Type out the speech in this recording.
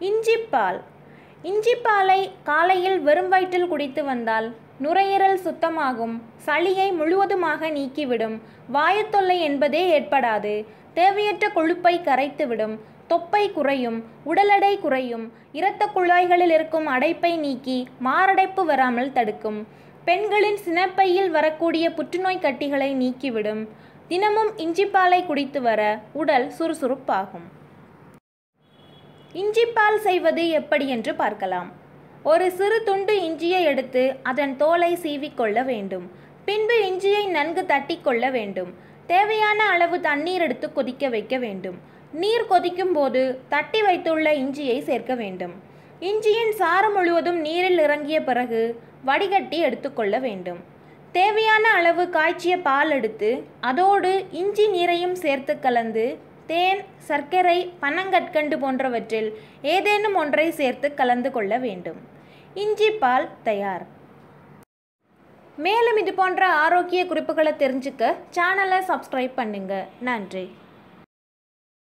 இஞ்சிப்பால். இஞ்சிப்பாலை காலையில் வெறும் வயிற்றில் குடித்து வந்தால் நுரையீரல் சுத்தமாகும் சளியை முழுவதுமாக நீக்கிவிடும் வாயுத்தொல்லை என்பதே ஏற்படாது தேவையற்ற கொழுப்பை கரைத்துவிடும் தொப்பை குறையும் உடல் எடை குறையும் இரத்த குழாய்களில் இருக்கும் அடைப்பை நீக்கி மாரடைப்பு வராமல் தடுக்கும் பெண்களின் சினப்பையில் வரக்கூடிய புற்றுநோய் கட்டிகளை நீக்கிவிடும் தினமும் இஞ்சிப்பாலை குடித்து வர உடல் சுறுசுறுப்பாகும். இஞ்சிப்பால் செய்வது எப்படி என்று பார்க்கலாம். ஒரு சிறு துண்டு இஞ்சியை எடுத்து அதன் தோலை சீவிக்கொள்ள வேண்டும். பின்பு இஞ்சியை நன்கு தட்டி கொள்ள வேண்டும். தேவையான அளவு தண்ணீர் எடுத்து கொதிக்க வைக்க வேண்டும். நீர் கொதிக்கும் போது தட்டி வைத்துள்ள இஞ்சியை சேர்க்க வேண்டும். இஞ்சியின் சாறு முழுவதும் நீரில் இறங்கிய பிறகு வடிகட்டி எடுத்துக்கொள்ள வேண்டும். தேவையான அளவு காய்ச்சிய பால் எடுத்து அதோடு இஞ்சி நீரையும் சேர்த்து கலந்து தேன் சர்க்கரை பனங்கற்கண்டு போன்றவற்றில் ஏதேனும் ஒன்றை சேர்த்து கலந்து கொள்ள வேண்டும். இஞ்சி பால் தயார். மேலும் இது போன்ற ஆரோக்கிய குறிப்புகளை தெரிஞ்சுக்க சேனலை சப்ஸ்கிரைப் பண்ணுங்கள் நன்றி.